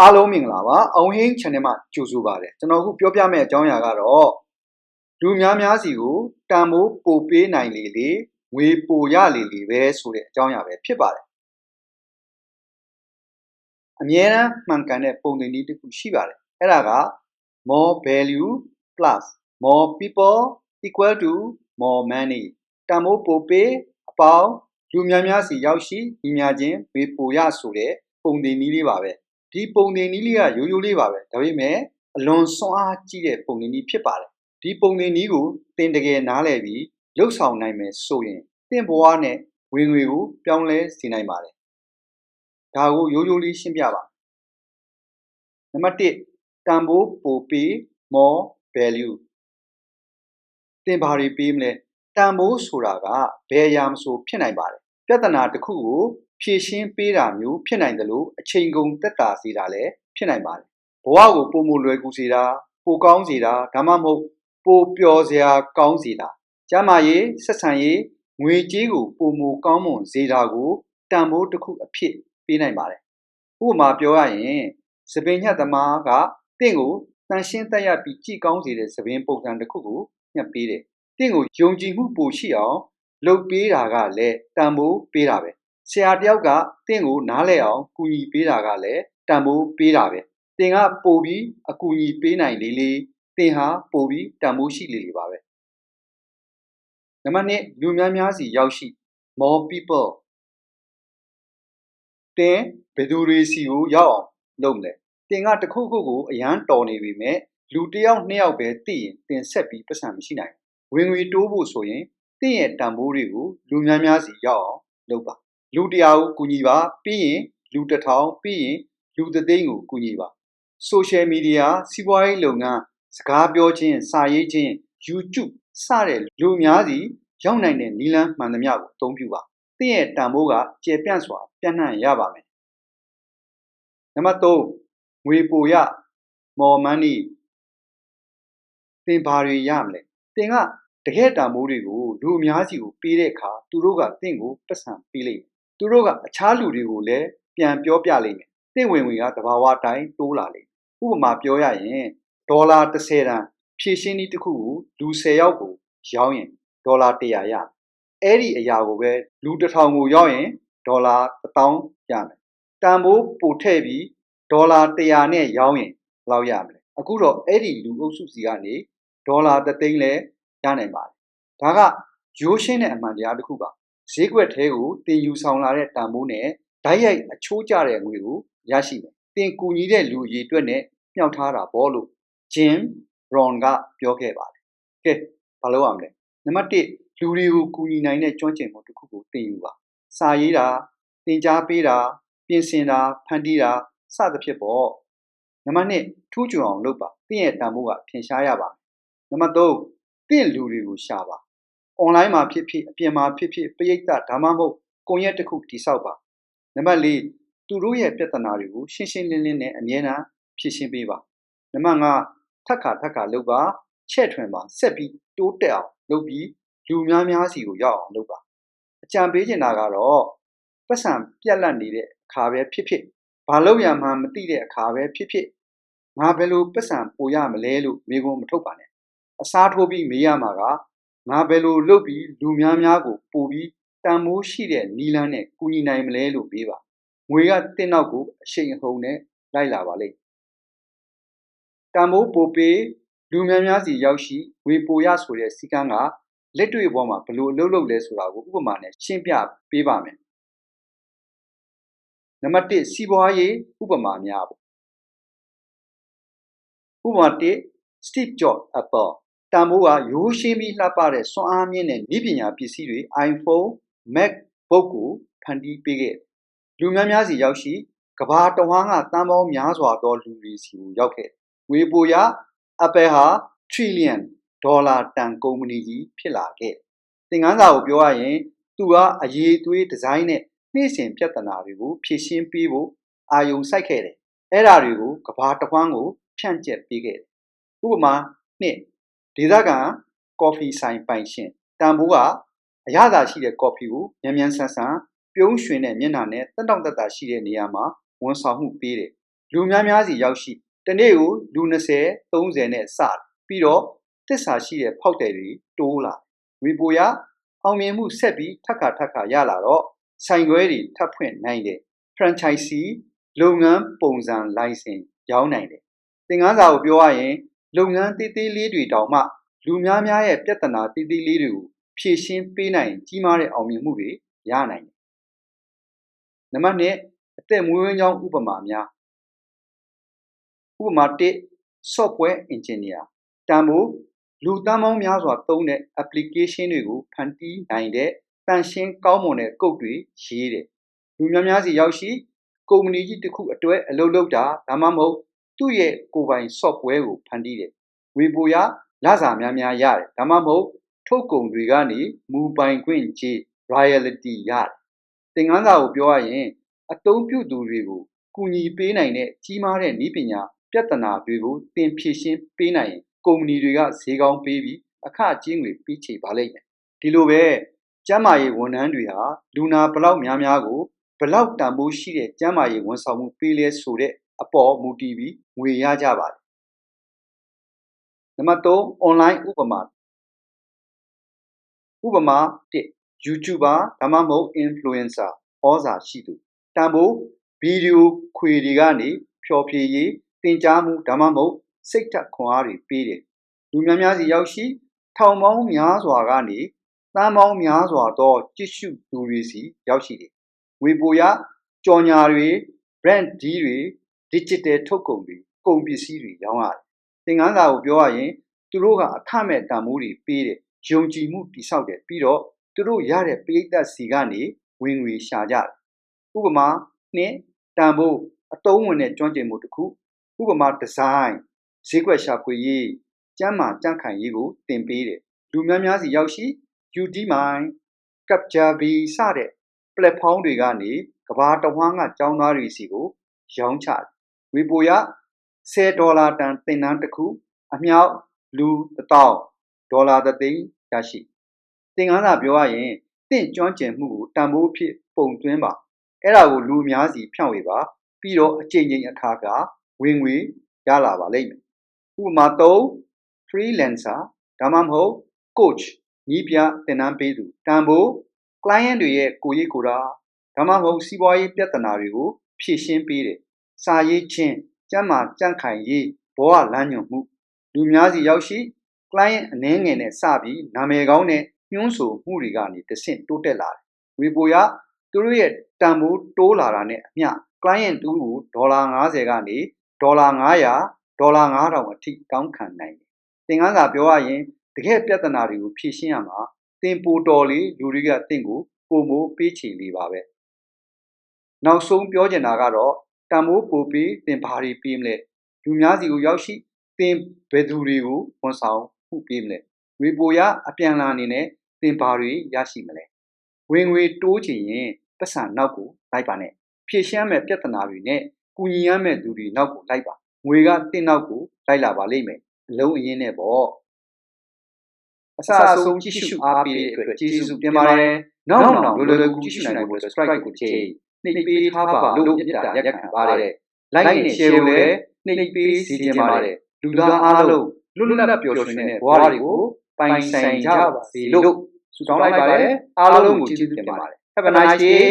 အားလုံးမင်္ဂလာပါအောင်ဟင်း channel မှာကြိုဆိုပါရစေကျွန်တော်အခုပြောပြမယ့်အကြောင်းအရာကတော့လူများများစီကိုတန်ဖိုးပိုပေးနိုင်လေလေငွေပိုရလေလေပဲဆိုတဲ့အကြောင်းအရာပဲဖြစ်ပါတယ်အမြဲတမ်းမှန်ကန်တဲ့ပုံသင်နည်းတစ်ခုရှိပါတယ်အဲ့ဒါက more value plus more people equal to more money တန်ဖိုးပိုပေးအပေါင်းလူများများစီရောက်ရှိညီများချင်းဝေပိုရဆိုတဲ့ပုံသင်နည်းလေးပါပဲ ဒီပုံသင်နည်းလေးကရိုးရိုးလေးပါပဲဒါပေမဲ့အလွန်စွမ်းအားကြီးတဲ့ပုံသင်နည်းဖြစ်ပါတယ်ဒီပုံသင်နည်းကိုသင်တကယ်နားလည်ပြီးလှုပ်ဆောင်နိုင်မယ်ဆိုရင်သင်ဘဝနဲ့ဝင်ငွေကိုပြောင်းလဲစေနိုင်ပါတယ်ဒါကိုရိုးရိုးလေးရှင်းပြပါနံပါတ်1တန်ဖိုးပိုပေး more value သင်ဘာတွေပေးမလဲတန်ဖိုးဆိုတာကဘယ်အရာမဆိုဖြစ်နိုင်ပါတယ်ပြဿနာတစ်ခုကို ဖြည့်ရှင်းပေးတာမျိုးဖြစ်နိုင်တယ်လို့အချိန်ကုန်တက်တာစေတာလည်းဖြစ်နိုင်ပါတယ်ဘဝကိုပုံမလွယ်ကူစေတာပိုကောင်းစေတာဒါမှမဟုတ်ပိုပျော်စရာကောင်းစေတာကျမ်းမာရေးဆက်ဆံရေးငွေကြေးကိုပုံမကောင်းမွန်စေတာကိုတန်ဖိုးတစ်ခုအဖြစ်ပေးနိုင်ပါတယ်ဥပမာပြောရရင်စပင်ညက်သမားကတင့်ကိုတန်ရှင်းတက်ရပြီးကြည်ကောင်းစေတဲ့စပင်ပုံစံတစ်ခုကိုညှပ်ပေးတယ်တင့်ကိုယုံကြည်မှုပိုရှိအောင်လုပ်ပေးတာကလည်းတန်ဖိုးပေးတာပဲ ဆရာတယောက်ကတင့်ကိုနားလဲအောင်ကူညီပေးတာကလည်းတန်ဖိုးပေးတာပဲတင်ကပို့ပြီးအကူအညီပေးနိုင်လေလေတင်ဟာပို့ပြီးတန်ဖိုးရှိလေလေပါပဲနံပါတ်1လူများများစီရောက်ရှိ more people တင်ဘယ်သူတွေစီကိုရောက်အောင်လုပ်မလဲတင်ကတခုခုကိုအရန်တော်နေပြီမဲ့လူတစ်ယောက်နှစ်ယောက်ပဲသိရင်တင်ဆက်ပြီးပတ်စံမရှိနိုင်ဘူးဝင်ငွေတိုးဖို့ဆိုရင်တင့်ရဲ့တန်ဖိုးတွေကိုလူများများစီရောက်အောင်လုပ်ပါ လူတရာကိုကူညီပါပြီးရင်လူတစ်ထောင်ပြီးရင်လူတစ်သိန်းကိုကူညီပါ social media စီးပွားရေးလုပ်ငန်းစကားပြောခြင်းစာရေးခြင်း YouTube စတဲ့လူများစီရောက်နိုင်တဲ့နီလန်းမှန်သမျှကိုအသုံးပြုပါတင့်ရဲ့တန်ဖိုးကကျေပြန့်စွာပြန့်နှံ့ရပါမယ်နံပါတ်3ငွေပိုရ more money သင်ဘာတွေရမလဲသင်ကတကယ်တန်ဖိုးတွေကိုလူအများစီကိုပေးတဲ့အခါသူတို့ကတင့်ကိုပတ်စံပေးလိမ့်မယ် သူတို့ကအခြားလူတွေကိုလည်းပြန်ပြောပြလိမ့်မယ်တင့်ဝင်ဝင်ကတဘာဝတိုင်းတိုးလာလိမ့်မယ်ဥပမာပြောရရင်ဒေါ်လာ30တန်ဖြည့်ရှင်းနည်းတစ်ခုကိုလူ10ယောက်ကိုရောင်းရင်ဒေါ်လာ100ရအဲ့ဒီအရာကိုပဲလူ1000ကိုရောက်ရင်ဒေါ်လာ1000ရမယ်တန်ဖိုးပို့ထည့်ပြီးဒေါ်လာ100နဲ့ရောင်းရင်ဘယ်လောက်ရမလဲအခုတော့အဲ့ဒီလူအုပ်စုစီကနေဒေါ်လာ3သိန်းလဲရနိုင်ပါတယ်ဒါကရိုးရှင်းတဲ့အမှန်တရားတစ်ခုပါ ဈေးကွက်ထဲကိုတင်ယူဆောင်လာတဲ့တန်ဖိုးနဲ့ဓာတ်ရိုက်အချိုးကျတဲ့ငွေကိုရရှိမယ်တင်ကူညီတဲ့လူရည်အတွက်နဲ့မြှောက်ထားတာပေါ့လို့ Jim Rohn ကပြောခဲ့ပါတယ်ကဲဘာလုပ်ရမလဲနံပါတ်1လူတွေကိုကူညီနိုင်တဲ့ကျွမ်းကျင်မှုတစ်ခုကိုသင်ယူပါစာရေးတာသင်ကြားပေးတာပြင်ဆင်တာဖန်တီးတာစသဖြင့်ပေါ့နံပါတ်2ထူးချွန်အောင်လုပ်ပါသင်ရဲ့တန်ဖိုးကထင်ရှားရပါမယ်နံပါတ်3သင်လူတွေကိုရှာပါ။ online မှာဖြစ်ဖြစ်အပြင်မှာဖြစ်ဖြစ်ပရိသတ်ဒါမှမဟုတ်ကွန်ရက်တစ်ခုတိစောက်ပါ။နံပါတ်4သူတို့ရဲ့ပြဿနာတွေကိုရှင်းရှင်းလင်းလင်းနဲ့အမြဲတမ်းဖြေရှင်းပေးပါ။နံပါတ်5ထပ်ခါထပ်ခါလုပ်ပါချဲ့ထွင်ပါဆက်ပြီးတိုးတက်အောင်လုပ်ပြီးလူများများစီကိုရောက်အောင်လုပ်ပါ။အကြံပေးချင်တာကတော့ပတ်စံပြက်လက်နေတဲ့အခါပဲဖြစ်ဖြစ်ဘာလို့ရမှန်းမသိတဲ့အခါပဲဖြစ်ဖြစ်ငါဘယ်လိုပတ်စံပိုရမလဲလို့မိကုံမထုတ်ပါနဲ့အစားထိုးပြီးမေးရမှာက ငါဘယ်လိုလုပ်ပြီးလူများများကိုပို့ပြီးတန်မိုးရှိတဲ့နီလန်းနဲ့ကူညီနိုင်မလဲလို့မေးပါငွေကတင့်နောက်ကိုအရှိန်အဟုန်နဲ့လိုက်လာပါလိမ့်တန်မိုးပိုပေးလူများများစီရောက်ရှိငွေပိုရဆိုတဲ့စီကန်းကလက်တွေ့ဘောမှာဘယ်လိုအလုပ်လုပ်လဲဆိုတာကိုဥပမာနဲ့ရှင်းပြပေးပါမယ်နံပါတ်1စီးပွားရေးဥပမာများပေါ့ဥပမာ1 Steve Jobs Apple တန်ဖိုးကရိုးရှင်းပြီးလှပတဲ့စွမ်းအားမြင့်တဲ့နည်းပညာပစ္စည်းတွေ iPhone, MacBook ကိုဖန်တီးပေးခဲ့လူများများစီရောက်ရှိကဘာတဝန်းကတန်ပေါင်းများစွာသောလူတွေစီကိုရောက်ခဲ့ငွေပိုရ Apple ဟာ trillion ဒေါ်လာတန်ကုမ္ပဏီကြီးဖြစ်လာခဲ့သင်ခန်းစာကိုပြောရရင်သူကအရေးသွေးဒီဇိုင်းနဲ့နှိမ့်စင်ပြဿနာတွေကိုဖြေရှင်းပေးဖို့အာယုံစိုက်ခဲ့တယ်အဲ့ဒါတွေကိုကဘာတဝန်းကိုဖြန့်ကျက်ပေးခဲ့တယ်ဥပမာနှစ် ဒေသခံကော်ဖီဆိုင်ပိုင်ရှင်တန်ဖိုးကအရသာရှိတဲ့ကော်ဖီကိုမြန်မြန်ဆန်ဆန်ပြုံးရွှင်တဲ့မျက်နှာနဲ့တက်တောင့်တက်တာရှိတဲ့နေရာမှာဝန်ဆောင်မှုပေးတယ်လူများများစီရောက်ရှိတနေ့ကိုလူ20 30နဲ့စတယ်ပြီးတော့တစ္ဆာရှိတဲ့ဖောက်တယ်တွေတိုးလာငွေပိုရအောင်မြင်မှုဆက်ပြီးထပ်ခါထပ်ခါရလာတော့ဆိုင်ခွဲတွေထပ်ဖွင့်နိုင်တယ် franchisee လုပ်ငန်းပုံစံ license ရောင်းနိုင်တယ်သင်ခန်းစာကိုပြောရရင် လုပ်ငန်းသေးသေးလေးတွေတောင်မှ လူများများရဲ့ပြဿနာသေးသေးလေးတွေကိုဖြေရှင်းပေးနိုင်ရင်ကြီးမားတဲ့အောင်မြင်မှုတွေရနိုင်တယ်နံပါတ်1အသက်မွေးဝမ်းကြောင်းဥပမာများဥပမာ1 software engineer တန်ဖိုးလူတန်းပေါင်းများစွာသုံးတဲ့ application တွေကိုဖန်တီးနိုင်တဲ့တန်ရှင်းကောင်းမွန်တဲ့ကုတ်တွေရေးတယ်လူများများစီရောက်ရှိကုမ္ပဏီကြီးတစ်ခုအတွက်အလုပ်လုပ်တာဒါမှမဟုတ် သူ့ရဲ့ကိုယ်ပိုင် software ကိုဖန်တီးတယ်ဝေပိုရလစာများများရတယ်ဒါမှမဟုတ်ထုတ်ကုန်တွေကနေမူပိုင်ခွင့်ကြေး royalty ရတယ်သင်ခန်းစာကိုပြောရရင်အသုံးပြုသူတွေကိုကူညီပေးနိုင်တဲ့ကြီးမားတဲ့နည်းပညာပြဿနာတွေကိုသင်ဖြေရှင်းပေးနိုင်ရင်ကုမ္ပဏီတွေကဈေးကောင်းပေးပြီးအခကြေးငွေပေးချေပါလိမ့်မယ်ဒီလိုပဲကျန်းမာရေးဝန်ထမ်းတွေဟာလူနာဘလောက်များများကိုဘလောက်တန်ဖိုးရှိတဲ့ကျန်းမာရေးဝန်ဆောင်မှုပေးလဲဆိုတဲ့ အပေါ်မူတည်ပြီး ငွေရကြပါတယ်နံပါတ်3 online ဥပမာဥပမာ1 YouTuber ဒါမှမဟုတ် influencer ဩဇာရှိသူတန်ဖိုးဗီဒီယိုခွေတွေကနေဖျော်ဖြေရေးတင် जा မှုဒါမှမဟုတ်စိတ်ထက်ခွန်အားတွေပေးတယ်လူများများစီရောက်ရှိထောင်ပေါင်းများစွာကနေတန်းပေါင်းများစွာသောကြည့်ရှုသူတွေစီရောက်ရှိတယ်ငွေပိုရကြော်ညာတွေ brand deal တွေ digital ထုတ်ကုန်တွေကုန်ပစ္စည်းတွေရောင်းရတယ်သင်ခန်းစာကိုပြောရရင်သူတို့ကအခမဲ့တန်ဖိုးတွေပေးတယ်ယုံကြည်မှုတိဆောက်တယ်ပြီးတော့သူတို့ရတဲ့ပရိသတ်စီကနေဝင်ငွေရှာကြတယ်ဥပမာနှစ်တန်ဖိုးအတုံးဝင်တဲ့ကျွမ်းကျင်မှုတစ်ခုဥပမာဒီဇိုင်းဈေးကွက်ရှာဖွေရေးကျန်းမာကြံ့ခိုင်ရေးကိုသင်ပေးတယ်လူများများစီရောက်ရှိ UDMI Capture B စတဲ့ platform တွေကနေကဘာတဝန်းကចောင်းသားတွေစီကိုရောင်းချတယ် ဝေပိုရ10ဒေါ်လာတန်သင်တန်းတစ်ခုအမြောက်လူ1000ဒေါ်လာသသိန်းရရှိသင်ခန်းစာပြောရရင်တင့်ကျွမ်းကျင်မှုကိုတန်ဖိုးဖြစ်ပုံသွင်းပါအဲ့ဒါကိုလူအများစီဖြန့်ဝေပါပြီးတော့အချိန်ချင်းအခါခါဝင်ငွေရလာပါလိမ့်မယ်ဥပမာ3 freelancer ဒါမှမဟုတ် coach နီးပြသင်တန်းပေးသူတန်ဖိုး client တွေရဲ့ကိုရိပ်ကိုယ်တာဒါမှမဟုတ်စီးပွားရေးပြဿနာတွေကိုဖြေရှင်းပေးတယ် စာရေးချင်းကျန်းမာကြံ့ခိုင်ရေးဘောရလမ်းညွှန်မှုလူများစီရောက်ရှိ client အနှဲငယ်နဲ့စပြီးနာမည်ကောင်းတဲ့ညွှန်းဆိုမှုတွေကနေတဆင့်တိုးတက်လာတယ်ဝေပိုရသူတို့ရဲ့တန်ဖိုးတိုးလာတာနဲ့အမျှ client တူကိုဒေါ်လာ90ကနေဒေါ်လာ900ဒေါ်လာ9000အထိတောင်းခံနိုင်တယ်သင်ခန်းစာပြောရရင်တကယ်ပြဿနာတွေကိုဖြေရှင်းရမှာသင်ပိုတော်လေးလူတွေကသင်ကိုပုံမိုးပေးချေလေးပါပဲနောက်ဆုံးပြောချင်တာကတော့ တန်မိုးပိုပေးသင်ဘာတွေပေးမလဲလူများစီကိုရောက်ရှိသင်ဘယ်သူတွေကိုဝန်ဆောင်မှုပေးမလဲငွေပိုရအပြန်လာအနေနဲ့သင်ဘာတွေရရှိမလဲဝင်ငွေတိုးချင်ရင်ပတ်စံနောက်ကိုလိုက်ပါနဲ့ဖြည့်ရှင်းမဲ့ပြဿနာတွေနဲ့ကူညီရမဲ့သူတွေနောက်ကိုလိုက်ပါငွေကတင့်နောက်ကိုလိုက်လာပါလိမ့်မယ်အလုံးအရင်းနဲ့ပေါ့အစအဆုံးကြည့်ရှုအားပေးတဲ့အတွက်ကျေးဇူးတင်ပါတယ်နောက်နောက်လွယ်လွယ်ကူကြည့်ရှုနိုင်ဖို့ subscribe ကိုချိန် နှိပ်ပေးထားပါလို့မြတ်တာရက်ခံပါတယ် like နဲ့ share ကိုလည်းနှိပ်ပေးစီခြင်းပါတယ်လူသားအားလုံးလွတ်လပ်ပျော်ရွှင်တဲ့ဘဝတွေကိုပိုင်ဆိုင်ကြပါစေလို့ဆုတောင်းလိုက်ပါတယ်အားလုံးကိုကျေးဇူးတင်ပါတယ် Have a nice day